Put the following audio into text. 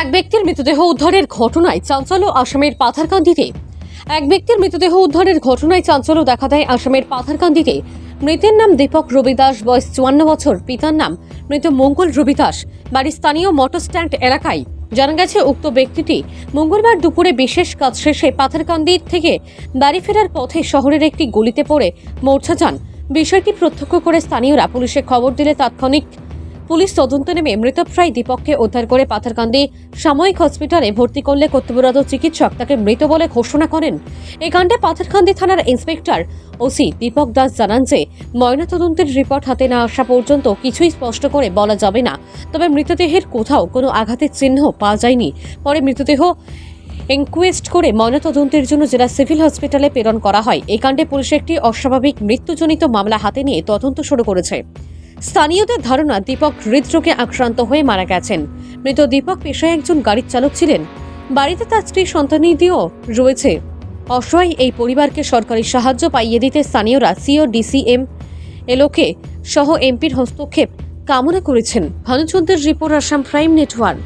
এক ব্যক্তির মৃতদেহ উদ্ধারের ঘটনায় চাঞ্চল্য আসামের পাথারকান্দিতে। এক ব্যক্তির মৃতদেহ উদ্ধারের ঘটনায় চাঞ্চল্য দেখা দেয় আসামের পাথারকান্দিতে। মৃতের নাম দীপক রবি দাস বয়স চুয়ান্ন বছর। পিতার নাম মৃত মঙ্গল রবি দাস বাড়ি স্থানীয় মোটর স্ট্যান্ড এলাকায় জানা গেছে, উক্ত ব্যক্তিটি মঙ্গলবার দুপুরে বিশেষ কাজ শেষে পাথারকান্দি থেকে বাড়ি ফেরার পথে শহরের একটি গলিতে পড়ে মূর্ছা যান। বিষয়টি প্রত্যক্ষ করে স্থানীয়রা পুলিশে খবর দিলে তাৎক্ষণিক পুলিশ তদন্ত নেমে মৃতপ্রায় দীপককে উদ্ধার করে পাথারকান্দি সাময়িক হসপিটালে ভর্তি করলে কর্তব্যরত চিকিৎসক তাকে মৃত বলে ঘোষণা করেন। এই কাণ্ডে পাথারকান্দি থানার ইন্সপেক্টর ওসি দীপক দাস জানান যে, ময়নাতদন্তের রিপোর্ট হাতে না আসা পর্যন্ত কিছুই স্পষ্ট করে বলা যাবে না। তবে মৃতদেহের কোথাও কোনো আঘাতের চিহ্ন পাওয়া যায়নি। পরে মৃতদেহ এনকোয়েস্ট করে ময়নাতদন্তের জন্য জেলা সিভিল হসপিটালে প্রেরণ করা হয়। এই কাণ্ডে পুলিশ একটি অস্বাভাবিক মৃত্যুজনিত মামলা হাতে নিয়ে তদন্ত শুরু করেছে। স্থানীয়দের ধারণা দীপক হৃদরোগে আক্রান্ত হয়ে মারা গেছেন। মৃত দীপক পেশায় একজন গাড়ির চালক ছিলেন। বাড়িতে তার স্ত্রী সন্তানিদিও রয়েছে। অসহায় এই পরিবারকে সরকারি সাহায্য পাইয়ে দিতে স্থানীয়রা সিও, ডিসিএম এলোকে সহ এমপির হস্তক্ষেপ কামনা করেছেন। ভানুচন্দ্রের রিপোর্ট আসাম প্রাইম নেটওয়ার্ক।